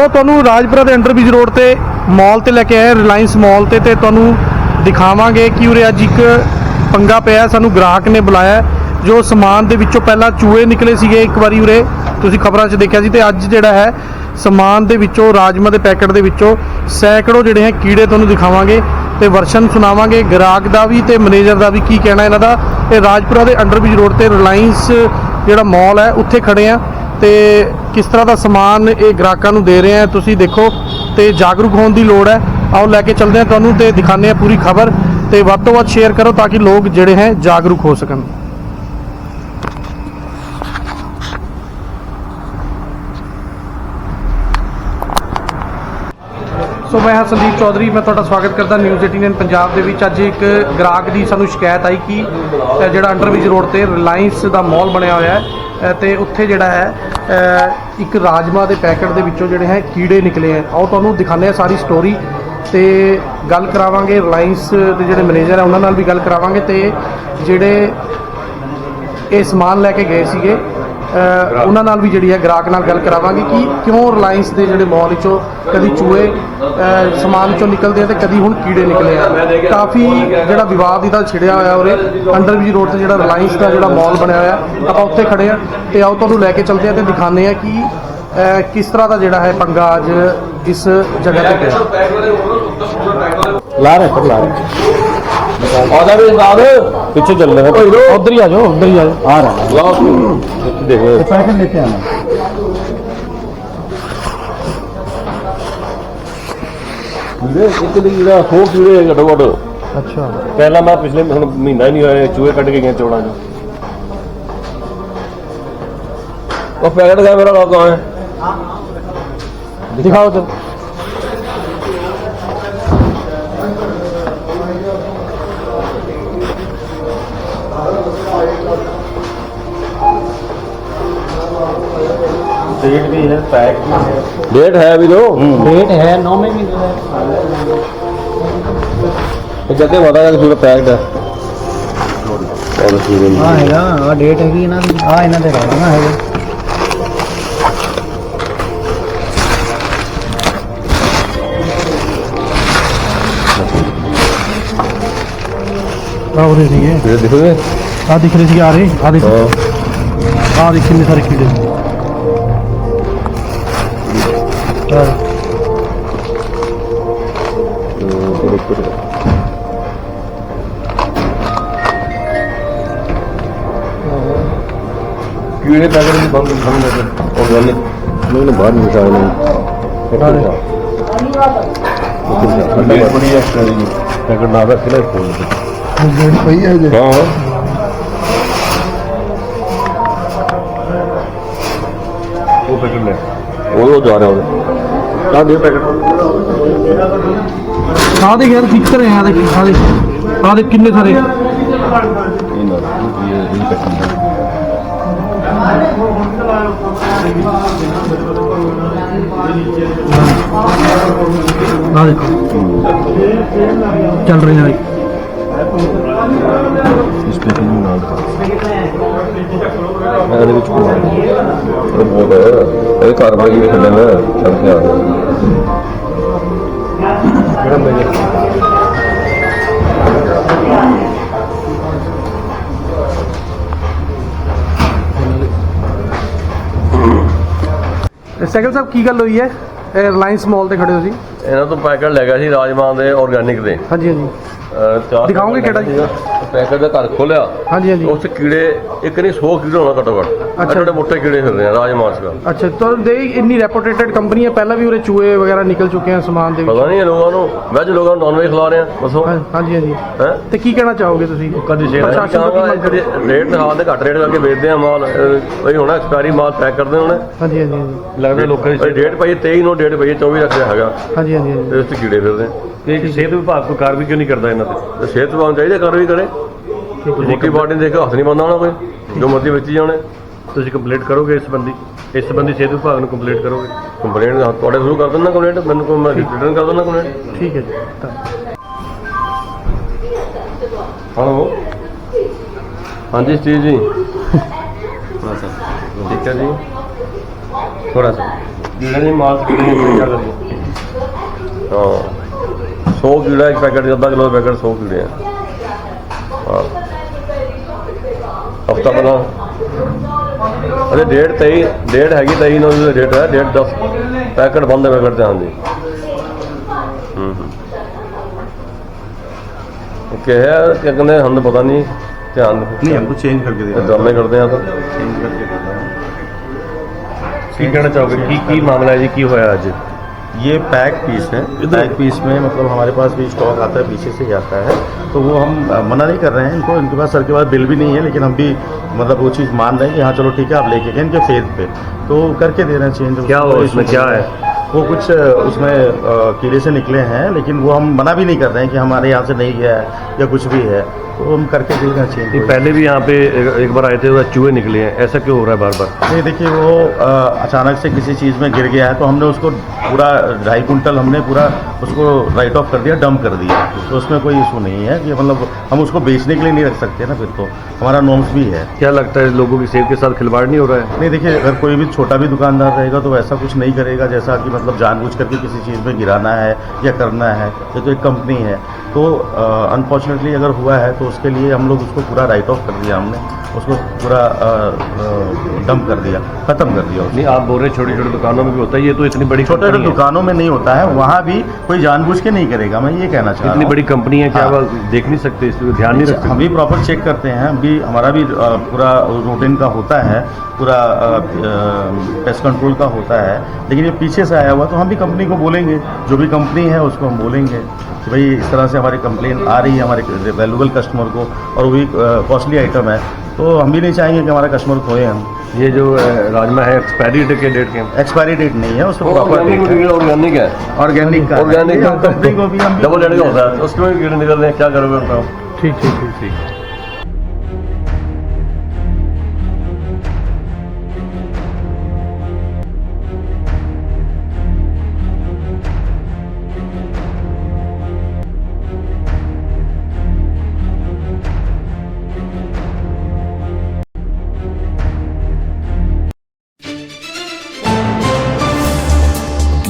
ਸੋ ਤੁਹਾਨੂੰ ਰਾਜਪੁਰਾ ਦੇ underbridge road ਤੇ ਮਾਲ ਤੇ ਲੈ ਕੇ ਆਏ ਰਿਲਾਇੰਸ ਮਾਲ ਤੇ ਤੇ ਤੁਹਾਨੂੰ ਦਿਖਾਵਾਂਗੇ ਕਿ ਉਰੇ ਅੱਜ ਇੱਕ ਪੰਗਾ ਪਿਆ। ਸਾਨੂੰ ਗ੍ਰਾਹਕ ਨੇ ਬੁਲਾਇਆ ਜੋ ਸਮਾਨ ਦੇ ਵਿੱਚੋਂ ਪਹਿਲਾਂ ਚੂਹੇ ਨਿਕਲੇ ਸੀਗੇ, ਇੱਕ ਵਾਰੀ ਉਰੇ ਤੁਸੀਂ ਖਬਰਾਂ 'ਚ ਦੇਖਿਆ ਸੀ ਤੇ ਅੱਜ ਜਿਹੜਾ ਹੈ, ਸਮਾਨ ਦੇ ਵਿੱਚੋਂ, ਰਾਜਮਾ ਦੇ ਪੈਕਟ ਦੇ ਵਿੱਚੋਂ ਸੈਂਕੜੋ ਜਿਹੜੇ ਹੈ ਕੀੜੇ ਤੁਹਾਨੂੰ ਦਿਖਾਵਾਂਗੇ ਤੇ ਵਰਸ਼ਨ ਸੁਣਾਵਾਂਗੇ। ਗ੍ਰਾਹਕ ਦਾ ਵੀ ਤੇ ਮੈਨੇਜਰ ਦਾ ਵੀ ਕੀ ਕਹਿਣਾ ਇਹਨਾਂ ਦਾ। ਇਹ ਰਾਜਪੁਰਾ ਦੇ ਅੰਡਰਬ੍ਰਿਜ ਰੋਡ ਤੇ ਰਿਲਾਇੰਸ ਜਿਹੜਾ ਮਾਲ ਹੈ, ਉੱਥੇ ਖੜੇ ਆ। ਤੇ ਕਿਸ ਤਰ੍ਹਾਂ ਦਾ ਸਮਾਨ ਇਹ ਗ੍ਰਾਹਕਾਂ ਨੂੰ ਦੇ ਰਹੇ ਆ, ਤੁਸੀਂ ਦੇਖੋ ਤੇ ਜਾਗਰੂਕ ਹੋਣ ਦੀ ਲੋੜ ਹੈ। ਆਓ ਲੈ ਕੇ ਚੱਲਦੇ ਆ ਤੁਹਾਨੂੰ ਤੇ ਦਿਖਾਉਂਦੇ ਆ ਪੂਰੀ ਖਬਰ ਤੇ ਵੱਧ ਤੋਂ ਵੱਧ ਸ਼ੇਅਰ ਕਰੋ ਤਾਂ ਕਿ ਲੋਕ ਜਿਹੜੇ ਹੈ ਜਾਗਰੂਕ ਹੋ ਸਕਣ। ਸੋ ਮੈਂ ਹਾਂ ਸੰਦੀਪ ਚੌਧਰੀ, ਮੈਂ ਤੁਹਾਡਾ ਸਵਾਗਤ ਕਰਦਾ ਨਿਊਜ਼ 18 ਪੰਜਾਬ ਦੇ ਵਿੱਚ। ਅੱਜ ਇੱਕ ਗ੍ਰਾਹਕ ਦੀ ਸਾਨੂੰ ਸ਼ਿਕਾਇਤ ਆਈ ਕਿ ਜਿਹੜਾ ਅੰਡਰਬ੍ਰਿਜ ਰੋਡ ਤੇ ਰਿਲਾਇੰਸ ਦਾ ਮਾਲ ਬਣਿਆ ਹੋਇਆ ਹੈ, ਤੇ ਉੱਥੇ ਜਿਹੜਾ ਹੈ ਇੱਕ ਰਾਜਮਾ ਦੇ ਪੈਕਟ ਦੇ ਵਿੱਚੋਂ ਜਿਹੜੇ ਹੈ ਕੀੜੇ ਨਿਕਲੇ ਆ ਆਓ ਤੁਹਾਨੂੰ ਦਿਖਾਉਂਦੇ ਆ ਸਾਰੀ ਸਟੋਰੀ ਤੇ ਗੱਲ ਕਰਾਵਾਂਗੇ ਰਿਲਾਇੰਸ ਦੇ ਜਿਹੜੇ ਮੈਨੇਜਰ ਆ ਉਹਨਾਂ ਨਾਲ ਵੀ ਗੱਲ ਕਰਾਵਾਂਗੇ ਤੇ ਜਿਹੜੇ ਇਹ ਸਮਾਨ ਲੈ ਕੇ ਗਏ ਸੀਗੇ ਉਹਨਾਂ ਨਾਲ ਵੀ ਜਿਹੜੀ ਹੈ ਗ੍ਰਾਹਕ ਨਾਲ ਗੱਲ ਕਰਾਵਾਂਗੇ ਕਿ ਕਿਉਂ ਰਿਲਾਇੰਸ ਦੇ ਜਿਹੜੇ ਮਾਲ ਵਿੱਚੋਂ ਕਦੀ ਚੂਹੇ ਸਮਾਨ ਵਿੱਚੋਂ ਨਿਕਲਦੇ ਆ ਤੇ ਕਦੀ ਹੁਣ ਕੀੜੇ ਨਿਕਲੇ ਆ। ਕਾਫੀ ਜਿਹੜਾ ਵਿਵਾਦ ਇਹਦਾ ਛਿੜਿਆ ਹੋਇਆ ਉਰੇ ਅੰਡਰਬ੍ਰਿਜ ਰੋਡ ਤੇ ਜਿਹੜਾ ਰਿਲਾਇੰਸ ਦਾ ਜਿਹੜਾ ਮਾਲ ਬਣਿਆ ਹੋਇਆ ਆਪਾਂ ਉੱਥੇ ਖੜੇ ਆ ਤੇ ਆਓ ਤੁਹਾਨੂੰ ਲੈ ਕੇ ਚੱਲਦੇ ਆ ਤੇ ਦਿਖਾਉਂਦੇ ਆ ਕਿ ਕਿਸ ਤਰ੍ਹਾਂ ਦਾ ਜਿਹੜਾ ਹੈ ਪੰਗਾ ਅੱਜ ਇਸ ਜਗ੍ਹਾ ਤੇ ਪਿਆ। ਲਾ ਰਹੇ ਸਭ ਲਾ ਰਹੇ। ਆਜਾ ਵੀ ਸਾਦ ਪਿੱਛੇ ਚੱਲ ਰਹੇ ਉਧਰ ਹੀ ਆ ਜਾਓ ਉਧਰ ਹੀ ਆ ਜਾਓ ਆ ਰਹਾ ਲਾਓ ਇੱਥੇ ਦੇਖ ਪੈਕਟ ਲੈ ਕੇ ਆਣਾ ਵੀਰੇ ਇੱਕ ਦੀ ਜਿਹੜਾ ਹੋ ਕੀੜੇ ਘਟੋ ਘਟ ਅੱਛਾ ਪਹਿਲਾਂ ਮੈਂ ਪਿਛਲੇ ਹੁਣ ਮਹੀਨਾ ਹੀ ਨਹੀਂ ਹੋਇਆ ਚੂਹੇ ਕੱਢ ਕੇ ਗਏ ਚੋੜਾਂ ਚੋਂ ਉਹ ਪੈਕਟ ਦਾ ਮੇਰਾ ਲੋਕਾਂ ਹੈ ਦਿਖਾਓ ਤੇ ਡੇਟ ਵੀ ਹੈ ਪੈਕ ਵੀ ਹੈ ਡੇਟ ਹੈ ਵੀ ਦੋ डेट है नौ में भी है ਇਹ ਜੱਦੇ ਪਤਾ ਹੈ ਪੂਰਾ ਪੈਕਡ ਹੈ ਔਰ ਸੀਰਨ हाँ हैगा आ डेट हैगी ना आ इन्हां ते रहना हैगा ਆ ਉਰੇ ਸੀਗੇ ਇਹ ਦੇਖੋਗੇ ਆ ਦਿਖ ਰਹੇ ਸੀਗੇ ਆ ਰਹੇ ਆ ਦੇਖ ਹਾਂ ਆ ਦੇਖ ਕਿੰਨੇ ਸਾਰੇ ਕੀੜੇ ਕੀੜੇ ਪੈਕਟ ਵੀ ਬੰਦ ਬੰਦ ਕਰ ਆਰਗੈਨਿਕ ਨਹੀਂ ਨਾ ਬਾਹਰ ਨਹੀਂ ਡੇਟ ਬੜੀ ਐਕਸਟਰਾ ਦੀ ਪੈਕਟ ਨਾ ਰੱਖ ਲੈ। ਫੋਨ ਤੇ ਡੇਟ ਪਈ ਹੈ ਜੇ ਹਾਂ ਉਹ ਪੈਕਟ ਲੈ ਉਹ ਜਾ ਰਿਹਾ ਉਹਦੇ। ਆ ਦੇ ਪੈਕਟ ਆ ਦੇਖ ਯਾਰ ਦਿਖ ਰਹੇ ਆ ਦੇਖ ਆ ਦੇਖ। ਆ ਦੇਖ ਕਿੰਨੇ ਸਾਰੇ। ਨਾ ਦੇਖੋ। ਚੱਲ ਰਹੇ ਆ ਇਸ ਪੈਕਟ ਨਾਲ ਮੈਂ ਇਹਦੇ ਵਿੱਚ ਪਾ ਉਹ ਬਹੁਤ ਹੈ ਇਹ ਘਰ ਵੀ ਖੰਡੇ ਮੈਂ ਚੱਲ ਕੇ ਆ ਕਿਹੜਾ ਮੇਰੇ ਸਾਹਿਬ ਕੀ ਗੱਲ ਹੋਈ ਹੈ? ਰਿਲਾਇੰਸ ਮਾਲ ਤੇ ਖੜੇ ਹੋ ਜੀ। ਇਹਨਾਂ ਤੋਂ ਪੈਕਟ ਲੈ ਗਿਆ ਸੀ ਰਾਜਮਾਨ ਦੇ ਆਰਗੈਨਿਕ ਦੇ। ਹਾਂਜੀ ਹਾਂਜੀ। ਅਹ ਚਾਰ ਦਿਖਾਓਗੇ ਕਿਹੜਾ ਜੀ? ਪੈਕਟ ਦਾ ਘਰ ਖੋਲਿਆ ਹਾਂਜੀ ਹਾਂਜੀ। ਉਸ 'ਚ ਕੀੜੇ ਇੱਕ ਨਹੀਂ 100 ਕੀੜੇ ਹੋਣਾ ਘੱਟੋ ਘੱਟ। ਅੱਛਾ। ਛੋਟੇ ਮੋਟੇ ਕੀੜੇ ਫਿਰਦੇ ਆ ਰਾਜਮਾਨ ਦਾ ਅੱਛਾ ਤਾਂ ਦੇ ਇੰਨੀ ਰੈਪੂਟੇਟਡ ਕੰਪਨੀ ਹੈ ਪਹਿਲਾਂ ਵੀ ਉਰੇ ਚੂਹੇ ਵਗੈਰਾ ਨਿਕਲ ਚੁੱਕੇ ਆ ਸਮਾਨ ਦੇ ਵਿੱਚ? ਪਤਾ ਨਹੀਂ ਇਹ ਲੋਕਾਂ ਨੂੰ ਵੈਜ ਲੋਕਾਂ ਨੂੰ ਨਾਨ ਵੈਜ ਖਿਲਾ ਰਹੇ ਆ ਬਸੋ ਹਾਂ- ਹਾਂਜੀ ਹਾਂਜੀ। ਹੈ? ਤੇ ਕੀ ਕਹਿਣਾ ਚਾਹੋਗੇ ਤੁਸੀਂ? ਕਦੀ ਸ਼ੇਰ ਪ੍ਰਸ਼ਾਸਨ ਤੋਂ ਕੀ ਮੰਗ ਕਰਦੇ? ਰੇਟ ਹਾਲ ਦੇ ਘੱਟ ਰੇਟ ਕਰਕੇ ਵੇਚਦੇ ਆ ਮਾਲ ਅਹ ਬਈ ਹੁਣ ਐਕਸਪਾਇਰੀ ਮਾਲ ਪੈਕ ਕਰਦੇ ਹੋਣੇ। ਹਾਂਜੀ ਹਾਂਜੀ ਹਾਂਜੀ। ਲੱਗਦਾ ਲੋਕਾਂ ਦੀ ਡੇਟ ਪਈ 23 ਨੂੰ ਡੇਟ ਪਈ 24 ਰੱਖਿਆ ਹੈਗਾ। ਹਾਂਜੀ। ਹਾਂਜੀ ਹਾਂਜੀ ਤੇ ਉਸ 'ਚ ਕੀੜੇ ਫਿਰਦੇ ਆ। ਤੇ ਸਿਹਤ ਵਿਭਾਗ ਕੋਈ ਕਾਰਵਾਈ ਕਿਉਂ ਨਹੀਂ ਕਰਦਾ ਇਹਨਾਂ ਤੇ? ਤੇ ਸਿਹਤ ਵਿਭਾਗ ਨੂੰ ਚਾਹੀਦਾ ਕਰ। ਵੀ ਕਰੇ ਮੋਟੀ ਬਾਡੀ ਨੂੰ ਦੇਖ ਕੇ ਹੱਥ ਨਹੀਂ ਪਾਉਂਦਾ ਹੋਣਾ ਕੋਈ। ਜੋ ਮਰਜ਼ੀ ਵਿੱਚ ਜਾਣੇ। ਤੁਸੀਂ ਕੰਪਲੇਂਟ ਕਰੋਗੇ ਇਸ ਸੰਬੰਧੀ? ਇਸ ਸੰਬੰਧੀ ਸਿਹਤ ਵਿਭਾਗ ਨੂੰ ਕੰਪਲੇਂਟ ਕਰੋਗੇ? ਕੰਪਲੇਂਟ ਤੁਹਾਡੇ ਥਰੂ ਕਰ ਦਿੰਦਾ ਕੰਪਲੇਂਟ। ਮੈਨੂੰ ਕੋਈ ਮੈਂ ਰਿਟਰਨ ਕਰ ਦਿੰਦਾ ਕੰਪਲੇਂਟ। ਠੀਕ ਹੈ ਜੀ ਧੰਨਵਾਦ। ਹੈਲੋ। ਹਾਂਜੀ ਸਟੀਵ ਜੀ। ਥੋੜਾ ਸਾ। ਠੀਕ ਹੈ ਜੀ। ਥੋੜਾ ਸਾ। ਕੀੜੇ ਨਹੀਂ ਮਾਲ ਕੀੜੇ ਨਹੀਂ ਕੀ ਕਰੀਏ ਹਾਂ। 100 ਕੀੜਾ ਇੱਕ ਪੈਕੇਟ ਦਾ ਅੱਧਾ ਕਿਲੋ ਦਾ ਪੈਕੇਟ 100 ਕੀੜੇ ਆ। ਹਾਂ। ਹਫਤਾ ਬਣਾ ਅਰੇ ਡੇਢ 23 ਡੇਢ ਹੈਗੀ 23 ਨੂੰ ਦਾ ਹੈ ਡੇਢ 10 ਪੈਕਟ ਬੰਦ ਪੈਕਟ ਤੇ ਆਂਦੇ ਹੂੰ ਹੂੰ। ਕਿਹਾ ਕਿ ਕਹਿੰਦੇ ਹੰਦ ਪਤਾ ਨਹੀਂ ਧਿਆਨ ਨਹੀਂ ਹਮ ਚੇਂਜ ਕਰਕੇ ਦੇ ਡਰਾਮੇ ਕਰਦੇ ਆ ਤਾਂ। ਚੇਂਜ ਕਰਕੇ ਦੇ ਕੀ ਕਹਿਣਾ ਚਾਹੋਗੇ? ਕੀ ਕੀ ਮਾਮਲਾ ਜੀ? ਕੀ ਹੋਇਆ ਅੱਜ? ये पैक पीस है। पैक पीस में मतलब हमारे पास भी स्टॉक आता है पीछे से ही आता है। तो वो हम मना नहीं कर रहे हैं इनको। इनके पास सर के पास बिल भी नहीं है लेकिन हम भी मतलब वो चीज़ मान रहे हैं कि हाँ चलो ठीक है आप लेके गए इनके फ़ेज़ पे। तो करके दे रहे हैं चेंज क्या हो इसमें क्या है? वो कुछ उसमें कीड़े से निकले हैं लेकिन वो हम मना भी नहीं कर रहे हैं कि हमारे यहाँ से नहीं गया है या कुछ भी है। तो हम करके दे रहे ये चेंज पहले भी यहाँ पे एक, बार आए थे चूहे निकले हैं। ऐसा क्यों हो रहा है बार बार नहीं देखिए वो अचानक से किसी चीज़ में गिर गया है तो हमने उसको पूरा ढाई कुंटल हमने पूरा उसको राइट ऑफ़ कर दिया डंप कर दिया। तो उसमें कोई इशू नहीं है कि मतलब हम उसको बेचने के लिए नहीं रख सकते ना फिर तो। हमारा नॉर्म्स भी है। क्या लगता है लोगों की सेब के साथ खिलवाड़ नहीं हो रहा है? नहीं देखिए अगर कोई भी छोटा भी दुकानदार रहेगा तो वैसा कुछ नहीं करेगा जैसा कि मतलब जानबूझ करके किसी चीज़ में गिराना है या करना है ये तो एक कंपनी है तो अनफॉर्चुनेटली अगर हुआ है तो उसके लिए हम लोग उसको पूरा राइट ऑफ़ कर दिया हमने। उसको पूरा डंप कर दिया ख़त्म कर दिया नहीं आप बोल रहे छोटी छोटी दुकानों में भी होता है ये तो इतनी बड़ी छोटे छोटे दुकानों में नहीं होता है वहाँ भी कोई जानबूझ के नहीं करेगा मैं ये कहना चाह रहा इतनी बड़ी कंपनी है क्या हाँ। देख नहीं सकते इस पर ध्यान नहीं रख हम भी प्रॉपर चेक करते हैं हम भी हमारा भी पूरा रूटीन का होता है पूरा पेस्ट कंट्रोल का होता है। लेकिन ये पीछे से आया हुआ तो हम भी कंपनी को बोलेंगे जो भी कंपनी है उसको हम बोलेंगे कि भाई इस तरह से हमारी कंप्लेन आ रही है हमारे वैल्यूबल कस्टमर को और वो भी कॉस्टली आइटम है। तो हम भी नहीं चाहेंगे कि हमारा कस्टमर खोए हम। ये जो राजमा है एक्सपायरी डेट के डेट के। एक्सपायरी डेट नहीं है उसको प्रॉपर डेट ऑर्गेनिक है। ऑर्गेनिक का ऑर्गेनिक डबल डेट का। होता है। उसमें कीड़े निकल रहे हैं क्या करोगे तो? ठीक ठीक ठीक ठीक।